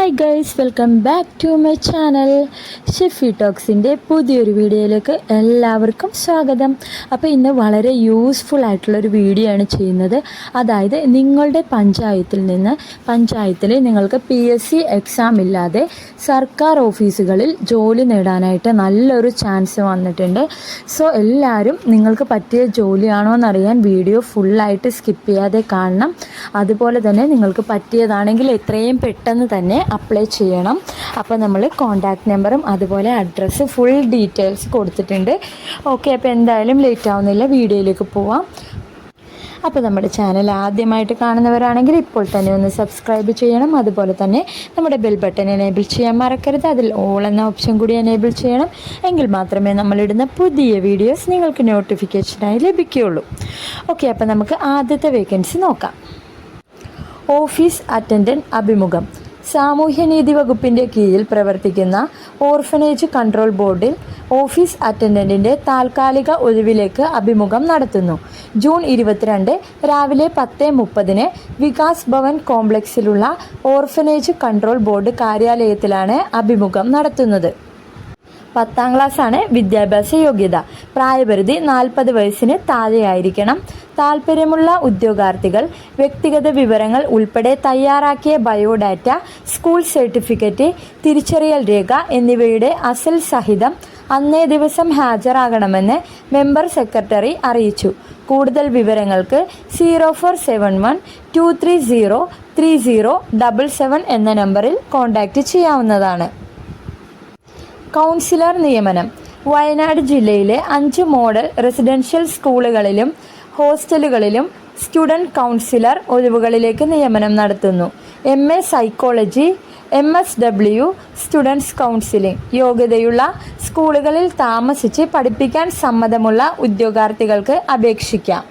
Hi guys welcome back to my channel Shefi ടോക്സിന്റെ പുതിയൊരു വീഡിയോയിലേക്ക് എല്ലാവർക്കും സ്വാഗതം. അപ്പോൾ ഇന്ന് വളരെ യൂസ്ഫുൾ ആയിട്ടുള്ളൊരു വീഡിയോ ആണ് ചെയ്യുന്നത്. അതായത് നിങ്ങളുടെ പഞ്ചായത്തിൽ നിന്ന് പഞ്ചായത്തിൽ നിങ്ങൾക്ക് പി എസ് സി എക്സാം ഇല്ലാതെ സർക്കാർ ഓഫീസുകളിൽ ജോലി നേടാനായിട്ട് നല്ലൊരു ചാൻസ് വന്നിട്ടുണ്ട്. സോ എല്ലാവരും നിങ്ങൾക്ക് പറ്റിയ ജോലിയാണോ എന്നറിയാൻ വീഡിയോ ഫുള്ളായിട്ട് സ്കിപ്പ് ചെയ്യാതെ കാണണം. അതുപോലെ തന്നെ നിങ്ങൾക്ക് പറ്റിയതാണെങ്കിൽ എത്രയും പെട്ടെന്ന് തന്നെ അപ്ലൈ ചെയ്യണം. അപ്പോൾ നമ്മൾ കോൺടാക്റ്റ് നമ്പറും അതുപോലെ അഡ്രസ്സ് ഫുൾ ഡീറ്റെയിൽസ് കൊടുത്തിട്ടുണ്ട്. ഓക്കെ അപ്പോൾ എന്തായാലും ലേറ്റ് ആവുന്നില്ല. വീഡിയോയിലേക്ക് പോവാം. അപ്പോൾ നമ്മുടെ ചാനൽ ആദ്യമായിട്ട് കാണുന്നവരാണെങ്കിൽ ഇപ്പോൾ തന്നെ ഒന്ന് സബ്സ്ക്രൈബ് ചെയ്യണം. അതുപോലെ തന്നെ നമ്മുടെ ബെൽ ബട്ടൺ എനേബിൾ ചെയ്യാൻ മറക്കരുത്. അതിൽ ഓൾ എന്ന ഓപ്ഷൻ കൂടി എനേബിൾ ചെയ്യണം. എങ്കിൽ മാത്രമേ നമ്മളിടുന്ന പുതിയ വീഡിയോസ് നിങ്ങൾക്ക് നോട്ടിഫിക്കേഷനായി ലഭിക്കുകയുള്ളൂ. ഓക്കെ അപ്പോൾ നമുക്ക് ആദ്യത്തെ വേക്കൻസി നോക്കാം. ഓഫീസ് അറ്റൻഡന്റ് അഭിമുഖം. സാമൂഹ്യനീതി വകുപ്പിന്റെ കീഴിൽ പ്രവർത്തിക്കുന്ന ഓർഫനേജ് കൺട്രോൾ ബോർഡിൽ ഓഫീസ് അറ്റൻഡന്റിന്റെ താൽക്കാലിക ഒഴിവിലേക്ക് അഭിമുഖം നടത്തുന്നു. ജൂൺ ഇരുപത്തിരണ്ട് രാവിലെ പത്ത് മുപ്പതിന് വികാസ് ഭവൻ കോംപ്ലക്സിലുള്ള ഓർഫനേജ് കൺട്രോൾ ബോർഡ് കാര്യാലയത്തിലാണ് അഭിമുഖം നടത്തുന്നത്. പത്താം ആണ് വിദ്യാഭ്യാസ യോഗ്യത. പ്രായപരിധി നാൽപ്പത് വയസ്സിന് താഴെയായിരിക്കണം. താൽപ്പര്യമുള്ള ഉദ്യോഗാർത്ഥികൾ വ്യക്തിഗത വിവരങ്ങൾ ഉൾപ്പെടെ തയ്യാറാക്കിയ ബയോഡാറ്റ സ്കൂൾ സർട്ടിഫിക്കറ്റ് തിരിച്ചറിയൽ രേഖ എന്നിവയുടെ അസൽ സഹിതം അന്നേ ദിവസം ഹാജരാകണമെന്ന് മെമ്പർ സെക്രട്ടറി അറിയിച്ചു. കൂടുതൽ വിവരങ്ങൾക്ക് zero four seven one two three zero three zero double seven എന്ന നമ്പറിൽ കോൺടാക്റ്റ് ചെയ്യാവുന്നതാണ്. കൗൺസിലർ നിയമനം. വയനാട് ജില്ലയിലെ അഞ്ച് മോഡൽ റെസിഡൻഷ്യൽ സ്കൂളുകളിലും ഹോസ്റ്റലുകളിലും സ്റ്റുഡന്റ് കൗൺസിലർ ഒഴിവുകളിലേക്ക് നിയമനം നടത്തുന്നു. M A psychology M S W students counselling. യോഗ്യതയുള്ള സ്കൂളുകളിൽ താമസിച്ച് പഠിപ്പിക്കാൻ സമ്മതമുള്ള ഉദ്യോഗാർത്ഥികൾക്ക് അപേക്ഷിക്കാം.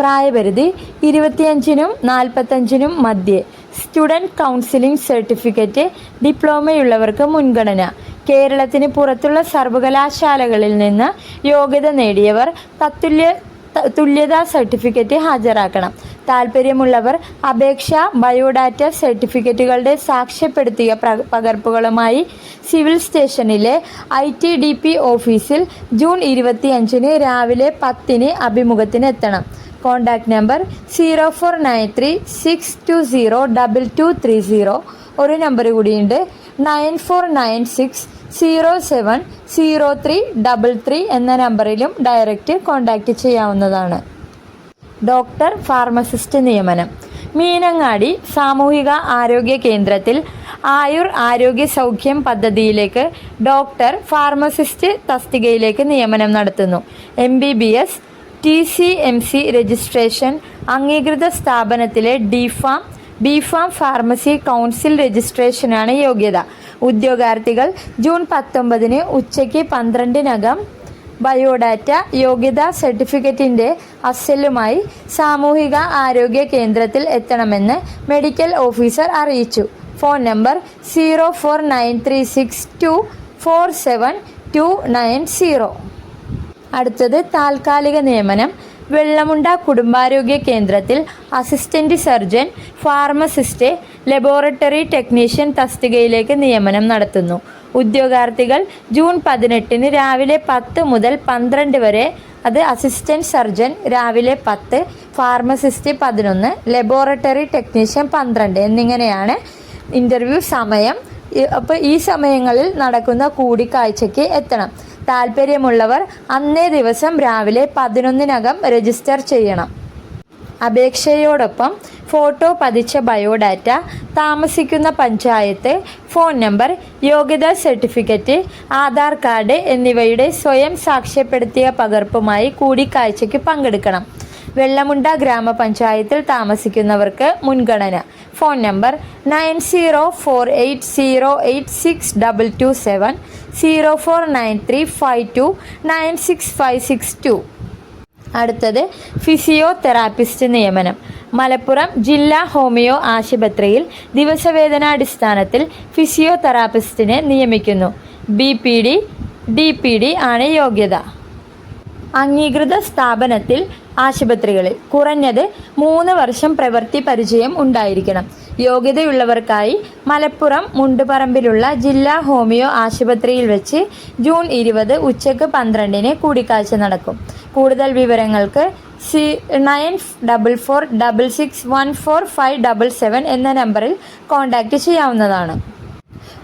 പ്രായപരിധി ഇരുപത്തിയഞ്ചിനും നാൽപ്പത്തഞ്ചിനും മധ്യേ. സ്റ്റുഡന്റ് കൗൺസിലിംഗ് സർട്ടിഫിക്കറ്റ് ഡിപ്ലോമയുള്ളവർക്ക് മുൻഗണന. കേരളത്തിന് പുറത്തുള്ള സർവകലാശാലകളിൽ നിന്ന് യോഗ്യത നേടിയവർ തത്തുല്യ തുല്യതാ സർട്ടിഫിക്കറ്റ് ഹാജരാക്കണം. താൽപ്പര്യമുള്ളവർ അപേക്ഷ ബയോഡാറ്റ സർട്ടിഫിക്കറ്റുകളുടെ സാക്ഷ്യപ്പെടുത്തിയ പകർപ്പുകളുമായി സിവിൽ സ്റ്റേഷനിലെ ഐ ടി ഡി പി ഓഫീസിൽ ജൂൺ ഇരുപത്തിയഞ്ചിന് രാവിലെ പത്തിന് അഭിമുഖത്തിന് എത്തണം contact number zero four nine three six two zero double two three zero. ഒരു നമ്പർ കൂടിയുണ്ട് nine four nine six zero seven zero three double three എന്ന നമ്പറിലും ഡയറക്റ്റ് കോൺടാക്റ്റ് ചെയ്യാവുന്നതാണ്. ഡോക്ടർ ഫാർമസിസ്റ്റ് നിയമനം. മീനങ്ങാടി സാമൂഹിക ആരോഗ്യ കേന്ദ്രത്തിൽ ആയുർ ആരോഗ്യ സൗഖ്യം പദ്ധതിയിലേക്ക് ഡോക്ടർ ഫാർമസിസ്റ്റ് തസ്തികയിലേക്ക് നിയമനം നടത്തുന്നു. M B B S T C M C registration അംഗീകൃത സ്ഥാപനത്തിലെ D pharm B pharm pharmacy council രജിസ്ട്രേഷനാണ് യോഗ്യത. ഉദ്യോഗാർത്ഥികൾ ജൂൺ പത്തൊമ്പതിന് ഉച്ചയ്ക്ക് പന്ത്രണ്ടിനകം ബയോഡാറ്റ യോഗ്യതാ സർട്ടിഫിക്കറ്റിന്റെ അസലുമായി സാമൂഹിക ആരോഗ്യ കേന്ദ്രത്തിൽ എത്തണമെന്ന് മെഡിക്കൽ ഓഫീസർ അറിയിച്ചു. Phone number zero four nine three six two four seven two nine zero. അടുത്തത് താൽക്കാലിക നിയമനം. വെള്ളമുണ്ട കുടുംബാരോഗ്യ കേന്ദ്രത്തിൽ assistant surgeon pharmacist laboratory technician തസ്തികയിലേക്ക് നിയമനം നടത്തുന്നു. ഉദ്യോഗാർത്ഥികൾ ജൂൺ പതിനെട്ടിന് രാവിലെ പത്ത് മുതൽ പന്ത്രണ്ട് വരെ അത് അസിസ്റ്റന്റ് സർജൻ രാവിലെ പത്ത് ഫാർമസിസ്റ്റ് പതിനൊന്ന് ലബോറട്ടറി ടെക്നീഷ്യൻ പന്ത്രണ്ട് എന്നിങ്ങനെയാണ് ഇന്റർവ്യൂ സമയം. അപ്പോൾ ഈ സമയങ്ങളിൽ നടക്കുന്ന കൂടിക്കാഴ്ചയ്ക്ക് എത്തണം. താല്പര്യമുള്ളവർ അന്നേ ദിവസം രാവിലെ പതിനൊന്നിനകം രജിസ്റ്റർ ചെയ്യണം. അപേക്ഷയോടൊപ്പം ഫോട്ടോ പതിച്ച ബയോഡാറ്റ താമസിക്കുന്ന പഞ്ചായത്ത് ഫോൺ നമ്പർ യോഗ്യതാ സർട്ടിഫിക്കറ്റ് ആധാർ കാർഡ് എന്നിവയുടെ സ്വയം സാക്ഷ്യപ്പെടുത്തിയ പകർപ്പുമായി കൂടിക്കാഴ്ചയ്ക്ക് പങ്കെടുക്കണം. വെള്ളമുണ്ട ഗ്രാമപഞ്ചായത്തിൽ താമസിക്കുന്നവർക്ക് മുൻഗണന. Phone number nine zero four eight zero eight six double two seven zero four nine three five two nine six five six two. അടുത്തത് ഫിസിയോതെറാപ്പിസ്റ്റ് നിയമനം. മലപ്പുറം ജില്ലാ ഹോമിയോ ആശുപത്രിയിൽ ദിവസവേതനാടിസ്ഥാനത്തിൽ ഫിസിയോതെറാപ്പിസ്റ്റിനെ നിയമിക്കുന്നു. B P D D P D ആണ് യോഗ്യത. അംഗീകൃത സ്ഥാപനത്തിൽ ആശുപത്രികളിൽ. കുറഞ്ഞത് മൂന്ന് വർഷം പ്രവൃത്തി പരിചയം ഉണ്ടായിരിക്കണം. യോഗ്യതയുള്ളവർക്കായി മലപ്പുറം മുണ്ടുപറമ്പിലുള്ള ജില്ലാ ഹോമിയോ ആശുപത്രിയിൽ വെച്ച് ജൂൺ ഇരുപത് ഉച്ചയ്ക്ക് പന്ത്രണ്ടിന് കൂടിക്കാഴ്ച നടക്കും. കൂടുതൽ വിവരങ്ങൾക്ക് C nine double four double six one four five double seven എന്ന നമ്പറിൽ കോൺടാക്റ്റ് ചെയ്യാവുന്നതാണ്.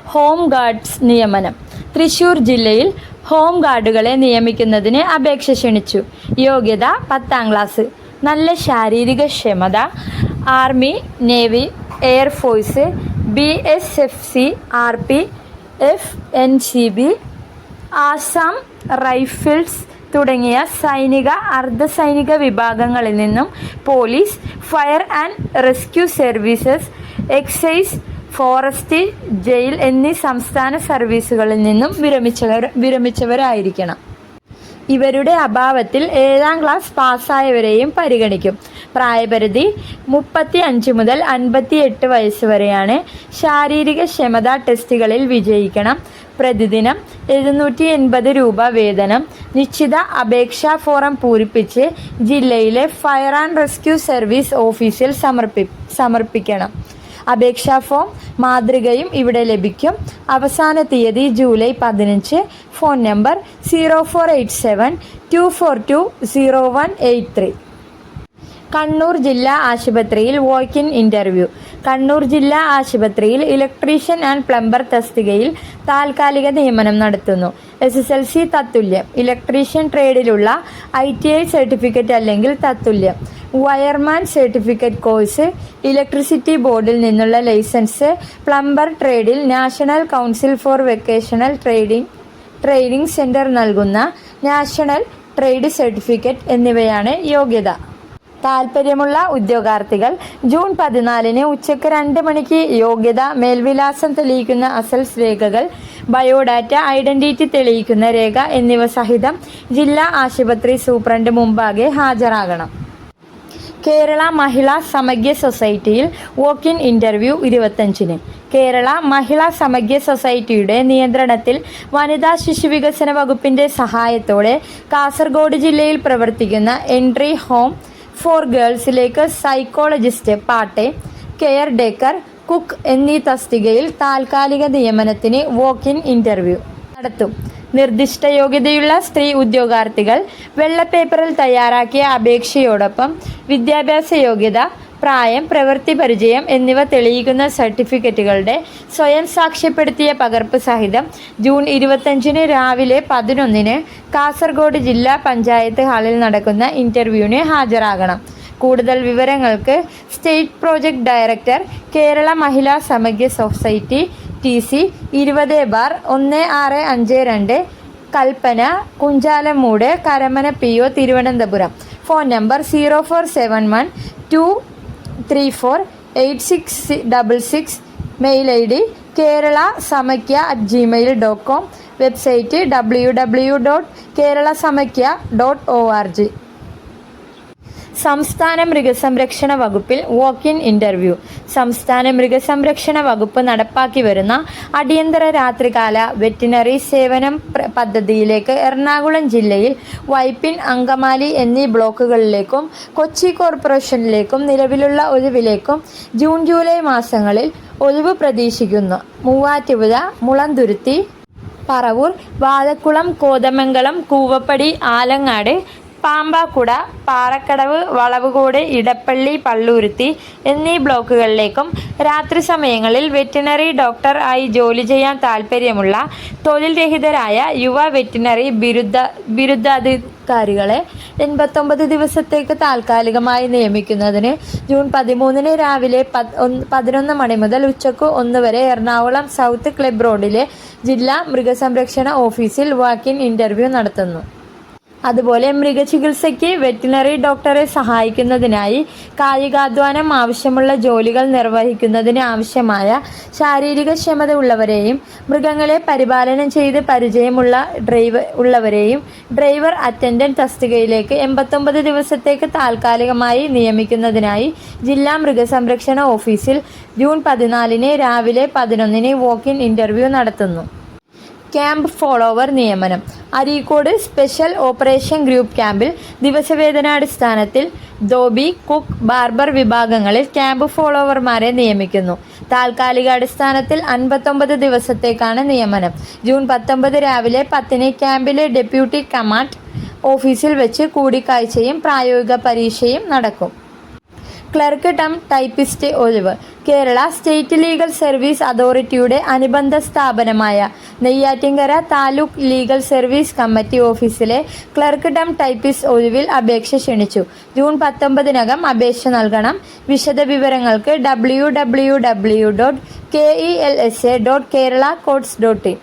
ഹോം ഗാർഡ്സ് നിയമനം. തൃശൂർ ജില്ലയിൽ ഹോം ഗാർഡുകളെ നിയമിക്കുന്നതിന് അപേക്ഷ ക്ഷണിച്ചു. യോഗ്യത പത്താം ക്ലാസ്. നല്ല ശാരീരിക ക്ഷമത. Army navy air force B S F C R P F N C B Assam rifles തുടങ്ങിയ സൈനിക അർദ്ധസൈനിക വിഭാഗങ്ങളിൽ നിന്നും police fire and rescue services excise forest jail എന്നീ സംസ്ഥാന സർവീസുകളിൽ നിന്നും വിരമിച്ചവർ വിരമിച്ചവരായിരിക്കണം. ഇവരുടെ അഭാവത്തിൽ ഏഴാം ക്ലാസ് പാസ്സായവരെയും പരിഗണിക്കും. പ്രായപരിധി മുപ്പത്തി അഞ്ച് മുതൽ അൻപത്തി എട്ട് വയസ്സ് വരെയാണ്. ശാരീരിക ക്ഷമതാ ടെസ്റ്റുകളിൽ വിജയിക്കണം. പ്രതിദിനം എഴുന്നൂറ്റി എൺപത് രൂപ വേതനം. നിശ്ചിത അപേക്ഷാ ഫോറം പൂരിപ്പിച്ച് ജില്ലയിലെ ഫയർ ആൻഡ് റെസ്ക്യൂ സർവീസ് ഓഫീസിൽ സമർപ്പി സമർപ്പിക്കണം. അപേക്ഷാ ഫോം മാതൃകയും ഇവിടെ ലഭിക്കും. അവസാന തീയതി ജൂലൈ പതിനഞ്ച്. Phone number zero four eight seven two four two zero one eight three. Kannur ജില്ലാ ആശുപത്രിയിൽ വോക്ക് ഇൻ ഇന്റർവ്യൂ കണ്ണൂർ ജില്ലാ ആശുപത്രിയിൽ ഇലക്ട്രീഷ്യൻ ആൻഡ് പ്ലംബർ തസ്തികയിൽ താൽക്കാലിക നിയമനം നടത്തുന്നു. എസ് എസ് എൽ സി തത്തുല്യം. ഇലക്ട്രീഷ്യൻ ട്രേഡിലുള്ള ഐ ടി ഐ സർട്ടിഫിക്കറ്റ് അല്ലെങ്കിൽ തത്തുല്യം. വയർമാൻ സർട്ടിഫിക്കറ്റ് കോഴ്സ് ഇലക്ട്രിസിറ്റി ബോർഡിൽ നിന്നുള്ള licence plumber ട്രേഡിൽ national council for vocational trading training centre നൽകുന്ന നാഷണൽ ട്രേഡ് സർട്ടിഫിക്കറ്റ് എന്നിവയാണ് യോഗ്യത. താൽപ്പര്യമുള്ള ഉദ്യോഗാർത്ഥികൾ ജൂൺ പതിനാലിന് ഉച്ചയ്ക്ക് രണ്ട് മണിക്ക് യോഗ്യത മേൽവിലാസം തെളിയിക്കുന്ന അസൽസ് രേഖകൾ ബയോഡാറ്റ ഐഡന്റിറ്റി തെളിയിക്കുന്ന രേഖ എന്നിവ സഹിതം ജില്ലാ ആശുപത്രി സൂപ്രണ്ട് മുമ്പാകെ ഹാജരാകണം. കേരള മഹിളാ സമഗ്യ സൊസൈറ്റിയിൽ വോക്ക് ഇൻ ഇന്റർവ്യൂ ഇരുപത്തഞ്ചിന്. കേരള മഹിളാ സമഗ്യ സൊസൈറ്റിയുടെ നിയന്ത്രണത്തിൽ വനിതാ ശിശു വികസന വകുപ്പിന്റെ സഹായത്തോടെ കാസർഗോഡ് ജില്ലയിൽ പ്രവർത്തിക്കുന്ന എൻട്രി ഹോം ഫോർ ഗേൾസിലേക്ക് സൈക്കോളജിസ്റ്റ് പാട്ടെ കെയർ ഡേക്കർ കുക്ക് എന്നീ തസ്തികയിൽ താൽക്കാലിക നിയമനത്തിന് വോക്ക് ഇൻ ഇന്റർവ്യൂ നടത്തും. നിർദ്ദിഷ്ട യോഗ്യതയുള്ള സ്ത്രീ ഉദ്യോഗാർത്ഥികൾ വെള്ളപ്പേപ്പറിൽ തയ്യാറാക്കിയ അപേക്ഷയോടൊപ്പം വിദ്യാഭ്യാസ യോഗ്യത പ്രായം പ്രവൃത്തി പരിചയം എന്നിവ തെളിയിക്കുന്ന സർട്ടിഫിക്കറ്റുകളുടെ സ്വയം സാക്ഷ്യപ്പെടുത്തിയ പകർപ്പ് സഹിതം ജൂൺ ഇരുപത്തഞ്ചിന് രാവിലെ പതിനൊന്നിന് കാസർഗോഡ് ജില്ലാ പഞ്ചായത്ത് ഹാളിൽ നടക്കുന്ന ഇന്റർവ്യൂവിന് ഹാജരാകണം. കൂടുതൽ വിവരങ്ങൾക്ക് state project director Kerala Mahila Samakhya society T C ഇരുപത് ബാർ ഒന്ന് ആറ് അഞ്ച് രണ്ട് Kalpana Kunchalummoodu Karamana P O Thiruvananthapuram. Phone number zero four seven one two three four eight six double six. Mail I D Kerala Samakhya at gmail dot com website W W dot Kerala Samakhya dot O R G. സംസ്ഥാന മൃഗസംരക്ഷണ വകുപ്പിൽ walk in interview സംസ്ഥാന മൃഗസംരക്ഷണ വകുപ്പ് നടപ്പാക്കി വരുന്ന അടിയന്തര രാത്രികാല വെറ്റിനറി സേവനം പദ്ധതിയിലേക്ക് എറണാകുളം ജില്ലയിൽ വൈപ്പിൻ അങ്കമാലി എന്നീ ബ്ലോക്കുകളിലേക്കും കൊച്ചി കോർപ്പറേഷനിലേക്കും നിലവിലുള്ള ഒഴിവിലേക്കും ജൂൺ ജൂലൈ മാസങ്ങളിൽ ഒഴിവ് പ്രതീക്ഷിക്കുന്നു. മൂവാറ്റുപുഴ മുളന്തുരുത്തി പറവൂർ വാഴക്കുളം കോതമംഗലം കൂവപ്പടി ആലങ്ങാട് പാമ്പാക്കുട പാറക്കടവ് വളവുകോട് ഇടപ്പള്ളി പള്ളൂരുത്തി എന്നീ ബ്ലോക്കുകളിലേക്കും രാത്രി സമയങ്ങളിൽ വെറ്റിനറി ഡോക്ടർ ആയി ജോലി ചെയ്യാൻ താൽപ്പര്യമുള്ള തൊഴിൽ രഹിതരായ യുവ വെറ്റിനറി ബിരുദ ബിരുദാധികാരികളെ എൺപത്തൊമ്പത് ദിവസത്തേക്ക് താൽക്കാലികമായി നിയമിക്കുന്നതിന് ജൂൺ പതിമൂന്നിന് രാവിലെ പതിനൊന്ന് മണി മുതൽ ഉച്ചയ്ക്ക് ഒന്ന് വരെ എറണാകുളം സൗത്ത് ക്ലബ് റോഡിലെ ജില്ലാ മൃഗസംരക്ഷണ ഓഫീസിൽ വാക്കിൻ ഇൻ ഇന്റർവ്യൂ നടത്തുന്നു. അതുപോലെ മൃഗചികിത്സയ്ക്ക് വെറ്റിനറി ഡോക്ടറെ സഹായിക്കുന്നതിനായി കായികാധ്വാനം ആവശ്യമുള്ള ജോലികൾ നിർവഹിക്കുന്നതിന് ആവശ്യമായ ശാരീരിക ക്ഷമത ഉള്ളവരെയും മൃഗങ്ങളെ പരിപാലനം ചെയ്ത് പരിചയമുള്ള ഡ്രൈവർ ഉള്ളവരെയും ഡ്രൈവർ അറ്റൻഡന്റ് തസ്തികയിലേക്ക് എൺപത്തൊമ്പത് ദിവസത്തേക്ക് താൽക്കാലികമായി നിയമിക്കുന്നതിനായി ജില്ലാ മൃഗസംരക്ഷണ ഓഫീസിൽ ജൂൺ പതിനാലിന് രാവിലെ പതിനൊന്നിന് വോക്ക് ഇൻ ഇന്റർവ്യൂ നടത്തുന്നു. ക്യാമ്പ് ഫോളോവർ നിയമനം. അരീക്കോട് സ്പെഷ്യൽ ഓപ്പറേഷൻ ഗ്രൂപ്പ് ക്യാമ്പിൽ ദിവസവേതനാടിസ്ഥാനത്തിൽ ധോബി കുക്ക് ബാർബർ വിഭാഗങ്ങളിൽ ക്യാമ്പ് ഫോളോവർമാരെ നിയമിക്കുന്നു. താൽക്കാലിക അടിസ്ഥാനത്തിൽ അൻപത്തൊമ്പത് ദിവസത്തേക്കാണ് നിയമനം. ജൂൺ പത്തൊമ്പത് രാവിലെ പത്തിന് ക്യാമ്പിലെ ഡെപ്യൂട്ടി കമാൻഡ് ഓഫീസിൽ വെച്ച് കൂടിക്കാഴ്ചയും പ്രായോഗിക പരീക്ഷയും നടക്കും. ക്ലർക്ക് ടം ടൈപ്പിസ്റ്റ് ഒഴിവ്. കേരള സ്റ്റേറ്റ് ലീഗൽ സർവീസ് അതോറിറ്റിയുടെ അനുബന്ധ സ്ഥാപനമായ Neyyattinkara taluk legal service committee ഓഫീസിലെ ക്ലർക്ക് ഡം ടൈപ്പിസ് ഒഴിവിൽ അപേക്ഷ ക്ഷണിച്ചു. ജൂൺ പത്തൊമ്പതിനകം അപേക്ഷ നൽകണം. വിശദവിവരങ്ങൾക്ക് W W W dot K E L S A dot Kerala courts dot in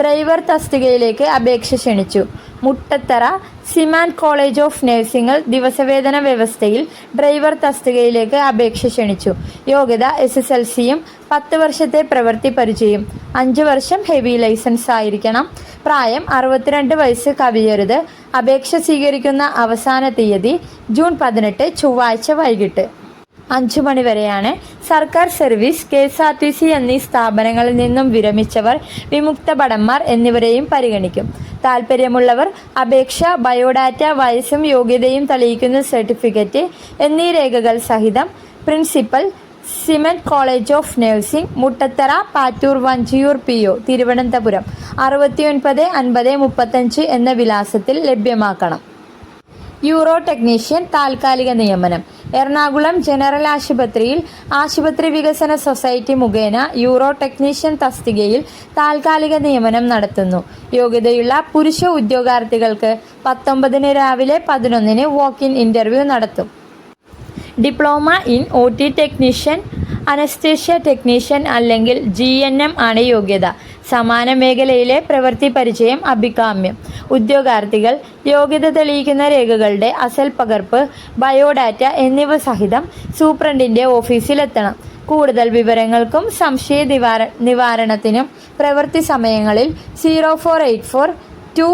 driver തസ്തികയിലേക്ക് അപേക്ഷ ക്ഷണിച്ചു. മുട്ടത്തറ സിമാൻ കോളേജ് ഓഫ് നഴ്സിംഗിൽ ദിവസവേതന വ്യവസ്ഥയിൽ ഡ്രൈവർ തസ്തികയിലേക്ക് അപേക്ഷ ക്ഷണിച്ചു. യോഗ്യത എസ് എസ് എൽ സിയും പത്ത് വർഷത്തെ പ്രവൃത്തി പരിചയം. അഞ്ച് വർഷം ഹെവി ലൈസൻസ് ആയിരിക്കണം. പ്രായം അറുപത്തിരണ്ട് വയസ്സ് കവിയരുത്. അപേക്ഷ സ്വീകരിക്കുന്ന അവസാന തീയതി ജൂൺ പതിനെട്ട് ചൊവ്വാഴ്ച വൈകിട്ട്. അഞ്ചു മണിവരെയാണ് സർക്കാർ service K S R T C എന്നീ സ്ഥാപനങ്ങളിൽ നിന്നും വിരമിച്ചവർ വിമുക്ത ഭടന്മാർ എന്നിവരെയും പരിഗണിക്കും. താൽപ്പര്യമുള്ളവർ അപേക്ഷ ബയോഡാറ്റ വയസ്സും യോഗ്യതയും തെളിയിക്കുന്ന സർട്ടിഫിക്കറ്റ് എന്നീ രേഖകൾ സഹിതം principal SIMET college of nursing Muttathara Pattoor Vanchiyoor P O Thiruvananthapuram. അറുപത്തിയൊൻപത് അൻപത് മുപ്പത്തഞ്ച് എന്ന വിലാസത്തിൽ ലഭ്യമാക്കണം. യൂറോ ടെക്നീഷ്യൻ താൽക്കാലിക നിയമനം. എറണാകുളം ജനറൽ ആശുപത്രിയിൽ ആശുപത്രി വികസന സൊസൈറ്റി മുഖേന യൂറോ ടെക്നീഷ്യൻ തസ്തികയിൽ താൽക്കാലിക നിയമനം നടത്തുന്നു. യോഗ്യതയുള്ള പുരുഷ ഉദ്യോഗാർത്ഥികൾക്ക് പത്തൊമ്പതിന് രാവിലെ പതിനൊന്നിന് വോക്ക് ഇൻ ഇന്റർവ്യൂ നടത്തും. Diploma in O T technician anaesthesia technician അല്ലെങ്കിൽ ജി എൻ എം ആണ് യോഗ്യത. സമാന മേഖലയിലെ പ്രവൃത്തി പരിചയം അഭികാമ്യം. ഉദ്യോഗാർത്ഥികൾ യോഗ്യത തെളിയിക്കുന്ന രേഖകളുടെ അസൽ പകർപ്പ് ബയോഡാറ്റ എന്നിവ സഹിതം സൂപ്രണ്ടിന്റെ ഓഫീസിലെത്തണം. കൂടുതൽ വിവരങ്ങൾക്കും സംശയ നിവാര നിവാരണത്തിനും പ്രവൃത്തി സമയങ്ങളിൽ zero four eight four two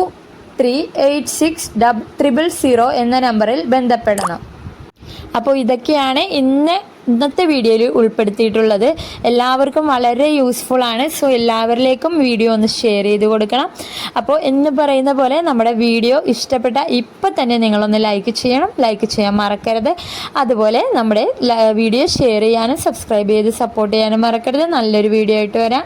three eight six double triple zero എന്ന നമ്പറിൽ ബന്ധപ്പെടണം. അപ്പോൾ ഇതൊക്കെയാണ് ഇന്ന് ഇന്നത്തെ വീഡിയോയിൽ ഉൾപ്പെടുത്തിയിട്ടുള്ളത്. എല്ലാവർക്കും വളരെ യൂസ്ഫുൾ ആണ്. സോ എല്ലാവരിലേക്കും വീഡിയോ ഒന്ന് ഷെയർ ചെയ്ത് കൊടുക്കണം. അപ്പോൾ എന്ന് പറയുന്ന പോലെ നമ്മുടെ വീഡിയോ ഇഷ്ടപ്പെട്ട ഇപ്പം തന്നെ നിങ്ങളൊന്ന് ലൈക്ക് ചെയ്യണം. ലൈക്ക് ചെയ്യാൻ മറക്കരുത്. അതുപോലെ നമ്മുടെ വീഡിയോ ഷെയർ ചെയ്യാനും സബ്സ്ക്രൈബ് ചെയ്ത് സപ്പോർട്ട് ചെയ്യാനും മറക്കരുത്. നല്ലൊരു വീഡിയോ ആയിട്ട് വരാം.